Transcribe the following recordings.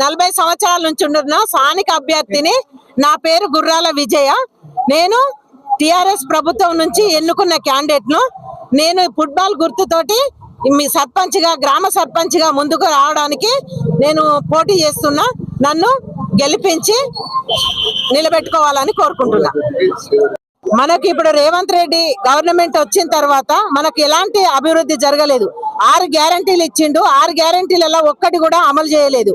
నలభై సంవత్సరాల నుంచి ఉంటున్న స్థానిక అభ్యర్థిని. నా పేరు గుర్రాల విజయ. నేను టిఆర్ఎస్ ప్రభుత్వం నుంచి ఎన్నుకున్న క్యాండిడేట్ను. నేను ఫుట్బాల్ గుర్తుతోటి మీ సర్పంచ్గా గ్రామ సర్పంచ్గా ముందుకు రావడానికి నేను పోటీ చేస్తున్నా. నన్ను గెలిపించి నిలబెట్టుకోవాలని కోరుకుంటున్నా. మనకి ఇప్పుడు రేవంత్ రెడ్డి గవర్నమెంట్ వచ్చిన తర్వాత మనకు ఎలాంటి అభివృద్ధి జరగలేదు. ఆరు గ్యారంటీలు ఇచ్చిండు. ఆరు గ్యారంటీలలో ఒక్కటి కూడా అమలు చేయలేదు.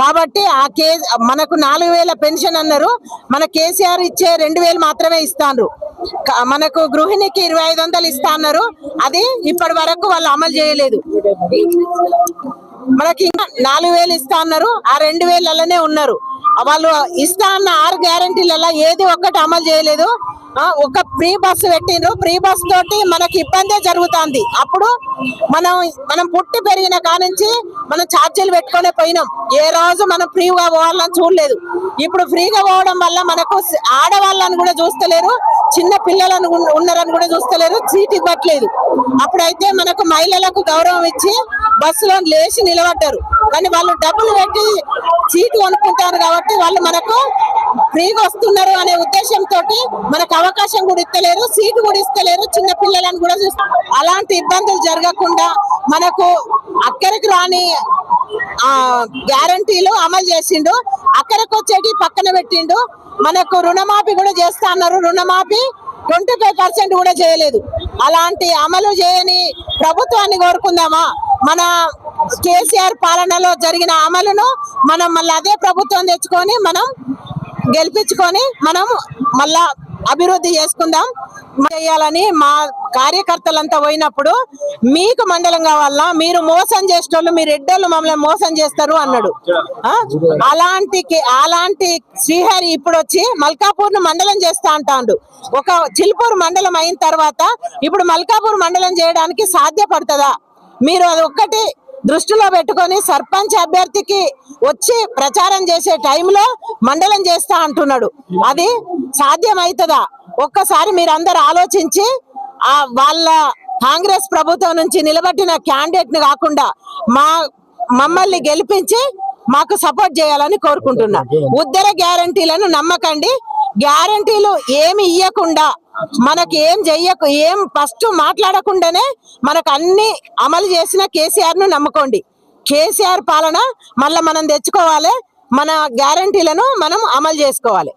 కాబట్టి ఆ కే మనకు నాలుగు వేల పెన్షన్ అన్నారు. మన కేసీఆర్ ఇచ్చే రెండు వేలు మాత్రమే ఇస్తాను మనకు గృహిణికి ఇరవై ఐదు వందలు ఇస్తా అన్నారు. అది ఇప్పటి వరకు వాళ్ళు అమలు చేయలేదు. మనకి ఇంకా నాలుగు వేలు ఇస్తా అన్నారు. ఆ రెండు వేలలోనే ఉన్నారు. వాళ్ళు ఇస్తా అన్న ఆరు గ్యారంటీలలో ఏది ఒక్కటి అమలు చేయలేదు. ఒక ప్రీ బస్సు పెట్టిండ్రు. ప్రీ బస్ తోటి మనకి ఇబ్బందే జరుగుతుంది. అప్పుడు మనం మనం పుట్టి పెరిగిన కానుంచి మనం ఛార్జీలు పెట్టుకునే పోయినాం. ఏ రోజు మనం ఫ్రీగా పోవాలని చూడలేదు. ఇప్పుడు ఫ్రీగా పోవడం వల్ల మనకు ఆడవాళ్ళని కూడా చూస్తలేరు. చిన్న పిల్లలను ఉన్నారని కూడా చూస్తలేరు. సీట్ ఇవ్వట్లేదు. అప్పుడైతే మనకు మహిళలకు గౌరవం ఇచ్చి బస్సులో లేచి నిలబడ్డారు. కానీ వాళ్ళు డబ్బులు పెట్టి సీటు కొనుక్కుంటారు కాబట్టి వాళ్ళు మనకు ఫ్రీగా వస్తున్నారు అనే ఉద్దేశంతో మనకు అవకాశం కూడా ఇస్తలేరు సీటు కూడా ఇస్తలేరు చిన్న పిల్లలను కూడా చూస్తారు అలాంటి ఇబ్బందులు జరగకుండా మనకు అక్కడికి రాని గ్యారంటీలు అమలు చేసిండు. అక్కడికి వచ్చేటి పక్కన పెట్టిండు. మనకు రుణమాఫీ కూడా చేస్తా అన్నారు. రుణమాఫీ ట్వంటీ ఫైవ్ పర్సెంట్ కూడా చేయలేదు. అలాంటి అమలు చేయని ప్రభుత్వాన్ని కోరుకుందామా? మన కేసీఆర్ పాలనలో జరిగిన అమలును మనం మళ్ళీ అదే ప్రభుత్వం తెచ్చుకొని మనం గెలిపించుకొని మనం మళ్ళా అభివృద్ధి చేసుకుందాం. చేయాలని మా కార్యకర్తలంతా పోయినప్పుడు మీకు మండలం కావాలా? మీరు మోసం చేసేటోళ్ళు మీరు రెడ్డోళ్ళు మమ్మల్ని మోసం చేస్తారు అన్నాడు? అలాంటి అలాంటి శ్రీహరి ఇప్పుడు వచ్చి మల్కాపూర్ను మండలం చేస్తా అంటాడు. ఒక చిల్పూర్ మండలం అయిన తర్వాత ఇప్పుడు మల్కాపూర్ మండలం చేయడానికి సాధ్యపడుతుందా? మీరు అది ఒక్కటి దృష్టిలో పెట్టుకొని సర్పంచ్ అభ్యర్థికి వచ్చి ప్రచారం చేసే టైంలో మండలం చేస్తా అంటున్నాడు. అది సాధ్యమవుతుందా? ఒక్కసారి మీరందరూ ఆలోచించి ఆ వాళ్ళ కాంగ్రెస్ ప్రభుత్వం నుంచి నిలబెట్టిన క్యాండిడేట్ని కాకుండా మా మమ్మల్ని గెలిపించి మాకు సపోర్ట్ చేయాలని కోరుకుంటున్నా. ఉద్దర గ్యారంటీలను నమ్మకండి. గ్యారంటీలు ఏమి ఇయ్యకుండా మనకి ఏం చెయ్యకు ఏం ఫస్ట్ మాట్లాడకుండానే మనకు అన్ని అమలు చేసిన కేసీఆర్ను నమ్ముకోండి. కేసీఆర్ పాలన మళ్ళీ మనం తెచ్చుకోవాలి. మన గ్యారంటీలను మనం అమలు చేసుకోవాలి.